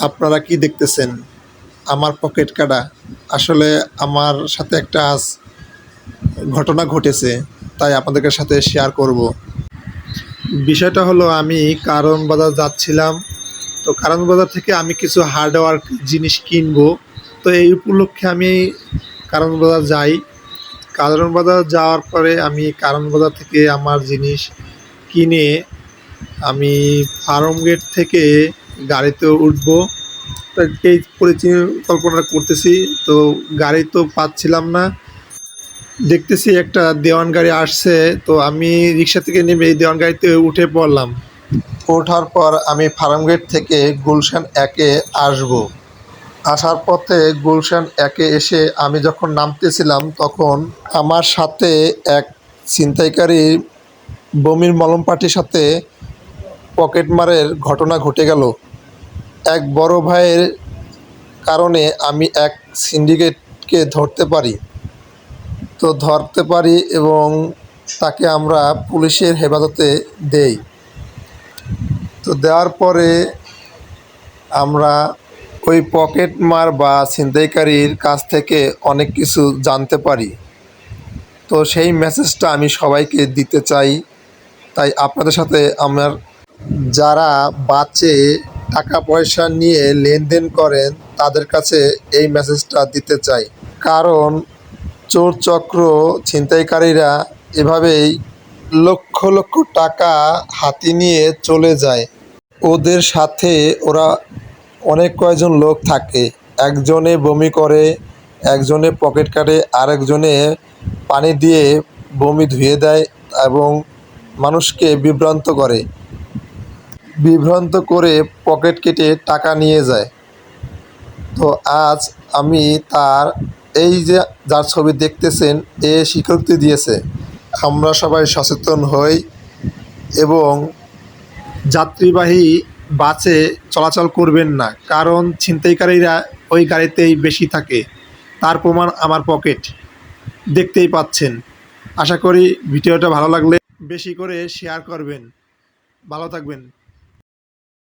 আপনারা কি দেখতেছেন? আমার পকেট কাটা। আসলে আমার সাথে একটা আজ ঘটনা ঘটেছে, তাই আপনাদের সাথে শেয়ার করব। বিষয়টা হলো, আমি কারণ বাজার যাচ্ছিলাম। তো কারণ বাজার থেকে আমি কিছু হার্ডওয়ার জিনিস কিনবো। তো এই উপলক্ষে আমি কারণ বাজার যাই। কারণ বাজার যাওয়ার পরে আমি কারণ বাজার থেকে আমার জিনিস কিনে আমি ফার্ম গেট থেকে গাড়িতে উঠবো। তো এই পরিকল্পনা করতেছি, তো গাড়ি তো পাচ্ছিলাম না। দেখতেছি একটা দেওয়ান গাড়ি আসছে, তো আমি রিক্সা থেকে নেমে এই দেওয়ান গাড়িতে উঠে পড়লাম। ওঠার পর আমি ফার্ম গেট থেকে গুলশান একে আসব। আসার পথে গুলশান একে এসে আমি যখন নামতেছিলাম, তখন আমার সাথে এক ছিনতাইকারী বমির মলম পার্টির সাথে পকেটমারের ঘটনা ঘটে গেল। এক বড় ভাইয়ের কারণে আমি এক সিন্ডিকেটকে ধরতে পারি। তো ধরতে পারি এবং তাকে আমরা পুলিশের হেফাজতে দেই। তো দেওয়ার পরে আমরা ওই পকেট মার বা ছিনতাইকারীর কাছ থেকে অনেক কিছু জানতে পারি। তো সেই মেসেজটা আমি সবাইকে দিতে চাই। তাই আপনাদের সাথে আমার যারা বাঁচে টাকা পয়সা নিয়ে লেনদেন করেন, তাদের কাছে এই মেসেজটা দিতে চাই। কারণ চোর চক্র ছিনতাইকারীরা এভাবেই লক্ষ লক্ষ টাকা হাতি নিয়ে চলে যায়। ওদের সাথে ওরা অনেক কয়জন লোক থাকে। একজনে বমি করে, একজনে পকেট কাটে, আরেকজনে পানি দিয়ে বমি ধুয়ে দেয় এবং মানুষকে বিভ্রান্ত করে। বিভ্রান্ত করে পকেট কেটে টাকা নিয়ে যায়। তো আজ আমি তার এই যে যার ছবি দেখতেছেন, এ স্বীকৃতি দিয়েছে। আমরা সবাই সচেতন হই এবং যাত্রীবাহী বাসে চলাচল করবেন না, কারণ ছিনতাইকারীরা ওই গাড়িতেই বেশি থাকে। তার প্রমাণ আমার পকেট। দেখতেই পাচ্ছেন। আশা করি ভিডিওটা ভালো লাগলে বেশি করে শেয়ার করবেন। ভালো থাকবেন।